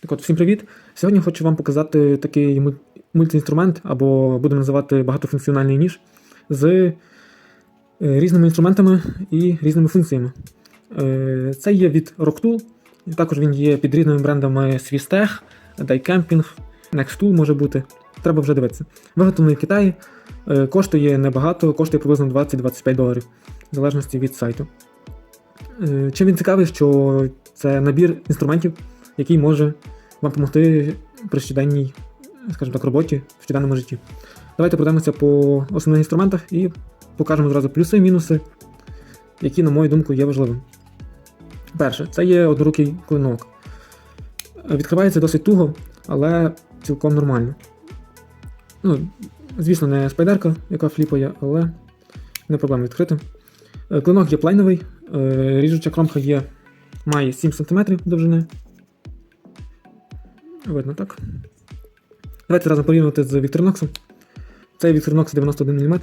Так от, всім привіт! Сьогодні хочу вам показати такий муль- мультиінструмент, або будемо називати багатофункціональний ніж з е, різними інструментами і різними функціями. Е, Це є від Rocktool, також він є під різними брендами Swistech, Daicamping, Nextool може бути. Треба вже дивитися. Виготовлений в Китаї, е, коштує небагато, коштує приблизно 20-25 доларів, в залежності від сайту. Чим він цікавий, що це набір інструментів, який може вам допомогти при щоденній, скажімо так, роботі в щоденному житті. Давайте пройдемося по основних інструментах і покажемо зразу плюси і мінуси, які, на мою думку, є важливими. Перше, це є однорукий клинок. Відкривається досить туго, але цілком нормально. Ну, звісно, не спайдерка, яка фліпає, але не проблема відкрити. Клинок є плейновий, е, ріжуча кромка є, має 7 см довжини. Видно так. Давайте разом порівнювати з Victorinox. Цей Victorinox 91 мм,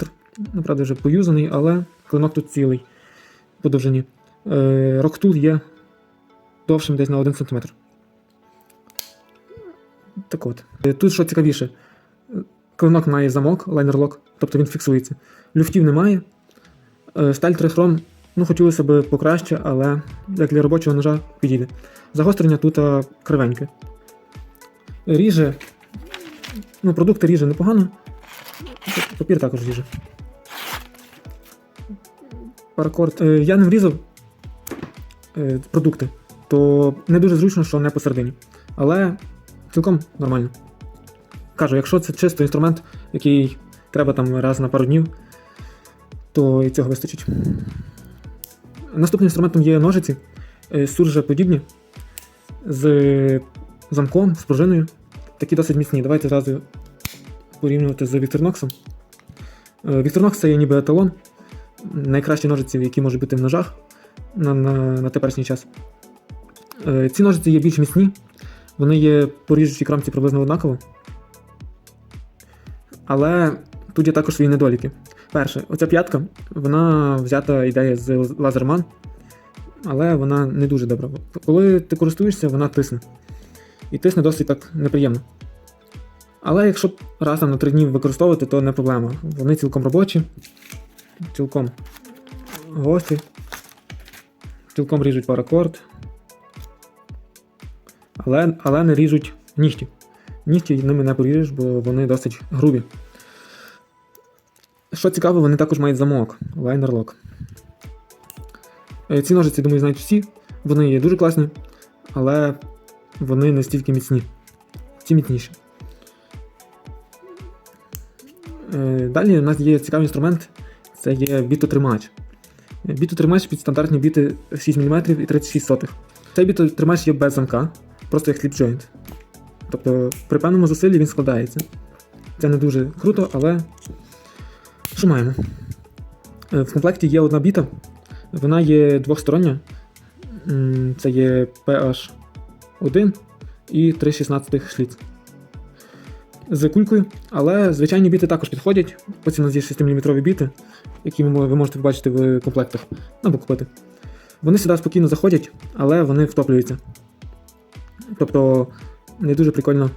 направда вже поюзаний, але клинок тут цілий по довжині. Е, Rocktool є довшим десь на 1 см. Так от. Е, Тут що цікавіше, клинок має замок, лайнер-лок, тобто він фіксується. Люфтів немає. Е, Сталь трихром, ну хотілося б покраще, але як для робочого ножа підійде. Загострення тут кривеньке. Ріже. Ну, продукти ріже непогано. Папір також ріже. Паракорд. Е, я не врізав е, продукти, то не дуже зручно, що не посередині. Але цілком нормально. Кажу, якщо це чисто інструмент, який треба там раз на пару днів, то і цього вистачить. Наступним інструментом є ножиці, е, суржеподібні, з замком, з пружиною. Такі досить міцні. Давайте зразу порівнювати з Victorinox. Е, Victorinox це є ніби еталон, найкращі ножиці, які можуть бути в ножах на, на, на теперішній час. Е, Ці ножиці є більш міцні, вони є по ріжучій кромці приблизно однаково. Але тут є також свої недоліки. Перше, оця п'ятка, вона взята ідея з Лазерман, але вона не дуже добра. Коли ти користуєшся, вона тисне. І тисне досить так неприємно. Але якщо раз там на три дні використовувати, то не проблема. Вони цілком робочі, цілком гострі, цілком ріжуть паракорд, але, але не ріжуть нігті. Нігті ними не поріжеш, бо вони досить грубі. Що цікаво, вони також мають замок, лайнер-лок. Е, Ці ножиці, думаю, знають всі. Вони є дуже класні, але вони не стільки міцні. Ці міцніші. Е, Далі у нас є цікавий інструмент це є бітотримач. Е, Бітотримач під стандартні біти 6 мм і 36 сотих. Цей бітотримач є без замка, просто як сліпджойнт. Тобто при певному зусиллі він складається. Це не дуже круто, але що маємо? Е, В комплекті є одна біта, вона є двохстороння. Це є PH1 і 3,16 шліц. З кулькою, але звичайні біти також підходять. Ось у нас є 6-мм біти, які ви можете побачити в комплектах або купити. Вони сюди спокійно заходять, але вони втоплюються. Тобто не дуже прикольно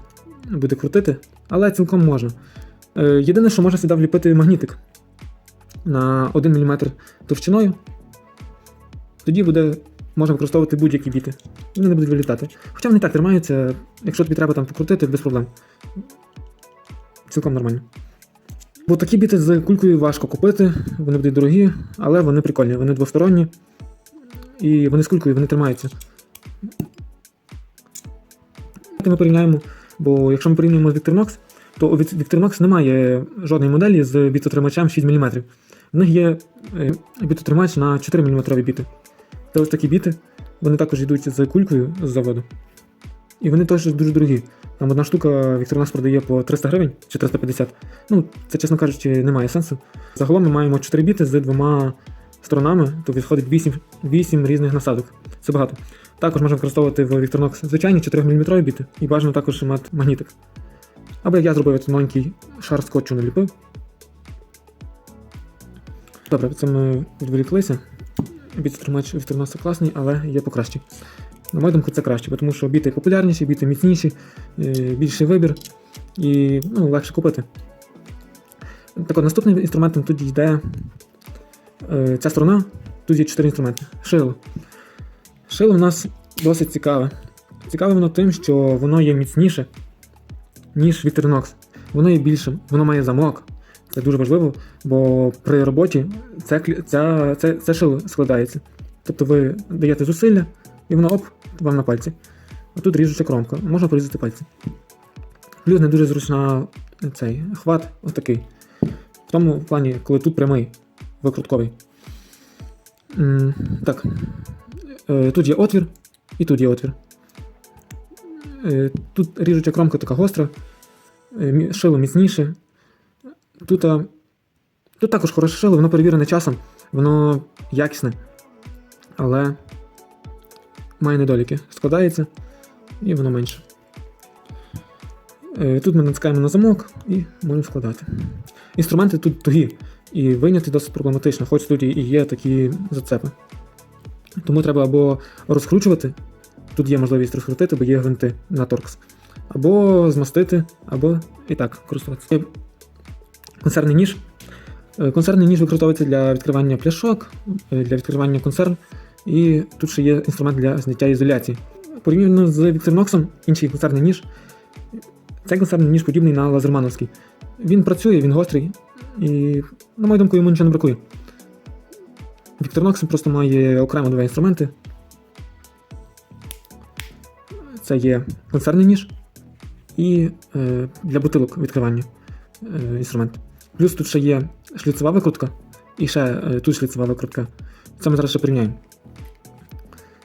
буде крутити, але цілком можна. Е, Єдине, що можна сюди вліпити магнітик на 1 мм товщиною. Тоді буде, можна використовувати будь-які біти. Вони не будуть вилітати. Хоча вони так тримаються, якщо тобі треба там покрутити, без проблем. Цілком нормально. Бо такі біти з кулькою важко купити, вони будуть дорогі, але вони прикольні, вони двосторонні. І вони з кулькою вони тримаються. Давайте Ми порівняємо, бо якщо ми порівнюємо з Victorinox, то у Vic- Victorinox немає жодної моделі з бітотримачем 6 мм. В них є е, бітотримач на 4 мм біти. Це ось такі біти, вони також йдуть з кулькою з заводу. І вони теж дуже дорогі. Там одна штука Victorinox продає по 300 гривень чи 350. Ну, це, чесно кажучи, не має сенсу. Загалом ми маємо 4 біти з двома сторонами, то відходить 8, 8 різних насадок. Це багато. Також можна використовувати в Victorinox звичайні 4-мм біти, і бажано також мати магнітик. Або як я зробив от маленький шар скотчу наліпив. Добре, це ми відволіклися. Біт тримач Victorinox класний, але є покращий. На мою думку, це краще, тому що біти популярніші, біти міцніші, е, більший вибір і ну, легше купити. Так от, наступним інструментом тут йде е, ця сторона, тут є чотири інструменти. Шило. Шило в нас досить цікаве. Цікаве воно тим, що воно є міцніше, ніж Victorinox. Воно є більшим, воно має замок. Це дуже важливо, бо при роботі це, ця, це, це шило складається. Тобто ви даєте зусилля, і воно оп, вам на пальці. А тут ріжуча кромка, можна порізати пальці. Плюс не дуже зручна цей хват, отакий. В тому плані, коли тут прямий, викрутковий. Так. Е, Тут є отвір, і тут є отвір. Е, Тут ріжуча кромка така гостра, е, шило міцніше. Тут, а, тут також хороше шило, воно перевірене часом, воно якісне, але має недоліки. Складається і воно менше. Е, Тут ми натискаємо на замок і можемо складати. Інструменти тут тугі, і вийняти досить проблематично, хоч тут і є такі зацепи. Тому треба або розкручувати, тут є можливість розкрутити, бо є гвинти на торкс, або змастити, або і так користуватися. Є Консервний ніж. Е, Консервний ніж використовується для відкривання пляшок, е, для відкривання консерв, і тут ще є інструмент для зняття ізоляції. Порівняно з Victorinox, інший консервний ніж. Цей консервний ніж подібний на лазермановський. Він працює, він гострий, і, на мою думку, йому нічого не бракує. Victorinox просто має окремо два інструменти. Це є консервний ніж і е, для бутилок відкривання е, інструмент. Плюс тут ще є шліцева викрутка і ще е, тут шліцева викрутка. Це ми зараз ще порівняємо.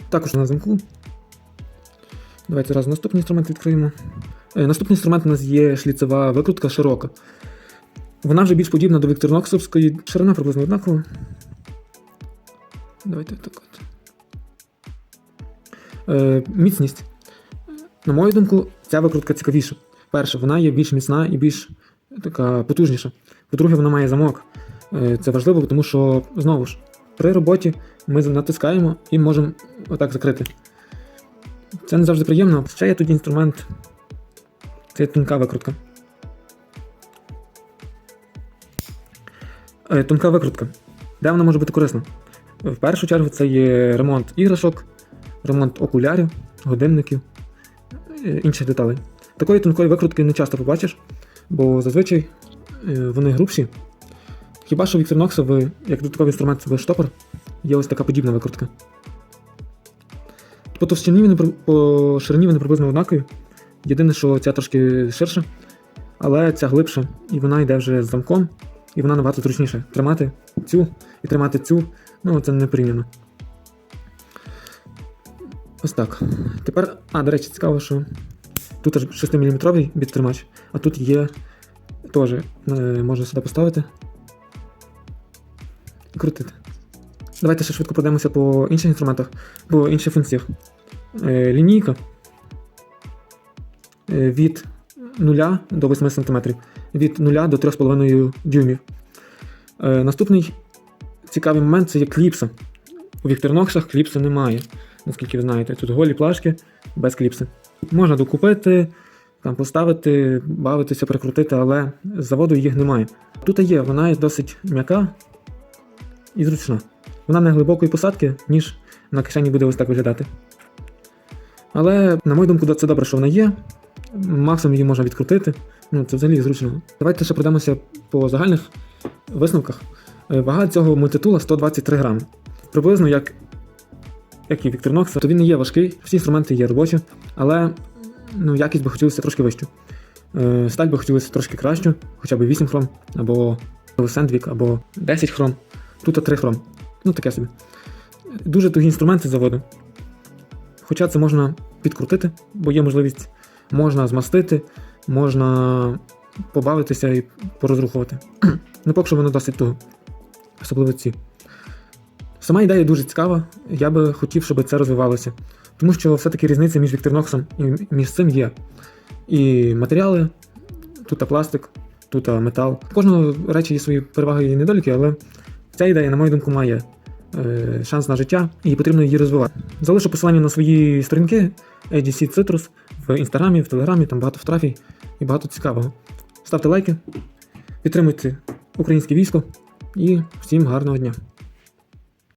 Також на замку. Давайте зараз наступний інструмент відкриємо. Е, Наступний інструмент у нас є шліцева викрутка широка. Вона вже більш подібна до Вікторноксовської, ширина приблизно однакова. Давайте так от. Е, міцність. На мою думку, ця викрутка цікавіша. Перше, вона є більш міцна і більш така потужніша. По-друге, вона має замок. Е, це важливо, тому що, знову ж, при роботі ми натискаємо і можемо отак закрити. Це не завжди приємно. Ще є тут інструмент. Це тонка викрутка. Е, Тонка викрутка. Де вона може бути корисна? В першу чергу це є ремонт іграшок, ремонт окулярів, годинників, е, інших деталей. Такої тонкої викрутки не часто побачиш, бо зазвичай вони грубші. Хіба що Victorinox, як додатковий інструмент в штопор, є ось така подібна викрутка. По товщині вони по ширині вони приблизно однакові. Єдине, що ця трошки ширша, але ця глибша, і вона йде вже з замком, і вона набагато зручніше. Тримати цю і тримати цю, ну це не порівняно. Ось так. Тепер, а, до речі, цікаво, що тут аж 6-мм біттримач, а тут є теж, е, можна сюди поставити і крутити. Давайте ще швидко пройдемося по інших інструментах, по інших функціях. Е, лінійка е, від 0 до 8 см, від 0 до 3,5 дюймів. Наступний цікавий момент це є кліпса. У Вікторноксах кліпси немає, наскільки ви знаєте. Тут голі плашки без кліпси. Можна докупити, там поставити, бавитися, прикрутити, але з заводу їх немає. Тут є, вона є досить м'яка і зручна. Вона не глибокої посадки, ніж на кишені буде ось так виглядати. Але, на мою думку, це добре, що вона є. Максимум її можна відкрутити. Ну, це взагалі зручно. Давайте ще пройдемося по загальних висновках. Е, Вага цього мультитула 123 грами. Приблизно як, як і Victorinox, то він не є важкий, всі інструменти є робочі, але ну, якість би хотілося трошки вищу. Е, Сталь би хотілося трошки кращу, хоча б 8 хром, або Сендвік, або 10 хром. Тут 3 хром. Ну таке собі. Дуже тугі інструменти з заводу. Хоча це можна підкрутити, бо є можливість, можна змастити, можна побавитися і порозрухувати. ну, поки що воно досить туго. Особливо ці. Сама ідея дуже цікава, я би хотів, щоб це розвивалося. Тому що все-таки різниця між Вікторноксом і між цим є. І матеріали, тут пластик, тут метал. Кожного речі є свої переваги і недоліки, але ця ідея, на мою думку, має е, шанс на життя, і потрібно її розвивати. Залишу посилання на свої сторінки ADC Citrus в інстаграмі, в телеграмі, там багато фотографій і багато цікавого. Ставте лайки, підтримуйте українське військо і всім гарного дня!